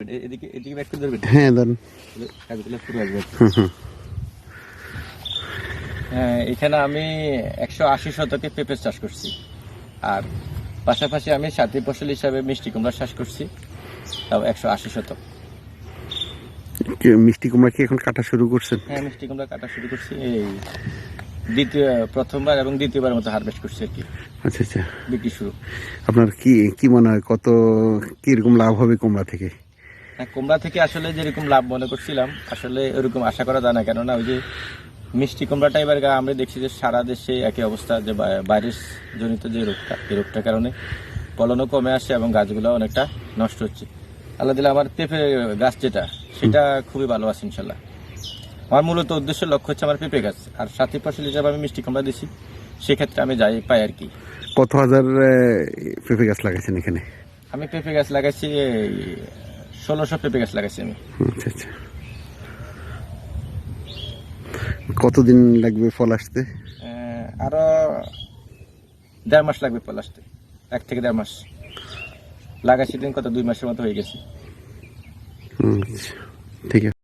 এ- এদিকে এদিকে ব্যাক করে ধরবেন? হ্যাঁ ধরুন। কাজগুলো আসবে হ্যাঁ, এখানে আমি একশো আশি শতকে পেঁপে চাষ করছি। আর পাশাপাশি আমি সাথী ফসল হিসাবে মিষ্টি কুমড়া চাষ করছি। তাও একশো আশি শতক। মিষ্টি কুমড়া কি এখন কাটা শুরু করছেন? হ্যাঁ মিষ্টি কুমড়া কাটা শুরু করছি। এই দ্বিতীয় প্রথমবার এবং দ্বিতীয়বার মতো হারভেস্ট করছি আর কি। আচ্ছা আচ্ছা। বিক্রি শুরু। আপনার কি কি মনে হয় কত কীরকম লাভ হবে কুমড়া থেকে? কুমড়া থেকে আসলে যেরকম লাভ মনে করছিলাম আসলে ওরকম আশা করা যায় না। কেননা ওই যে মিষ্টি কুমড়াটা এবার আমরা দেখছি যে সারা দেশে একই অবস্থা যে ভাইরাস জনিত যে রোগটা এই রোগটার কারণে ফলনও কমে আসে এবং গাছগুলো অনেকটা নষ্ট হচ্ছে। আল্লাহ দিলে আমার পেঁপে গাছ যেটা সেটা খুবই ভালো আছে ইনশাল্লাহ। আমার মূলত উদ্দেশ্য লক্ষ্য হচ্ছে আমার পেঁপে গাছ। আর সাথী ফসল হিসাবে আমি মিষ্টি কুমড়া দিছি সেক্ষেত্রে আমি যাই পাই আর কি। কত হাজার পেঁপে গাছ লাগাইছেন এখানে? আমি পেঁপে গাছ লাগাইছি ষোলোশো পেঁপে গাছ লাগাইছি আমি। আচ্ছা আচ্ছা। কতদিন লাগবে ফল আসতে? আরও দেড় মাস লাগবে ফল আসতে এক থেকে দেড় মাস। লাগাইছি দিন কত দুই মাসের মতো হয়ে গেছে। ঠিক আছে।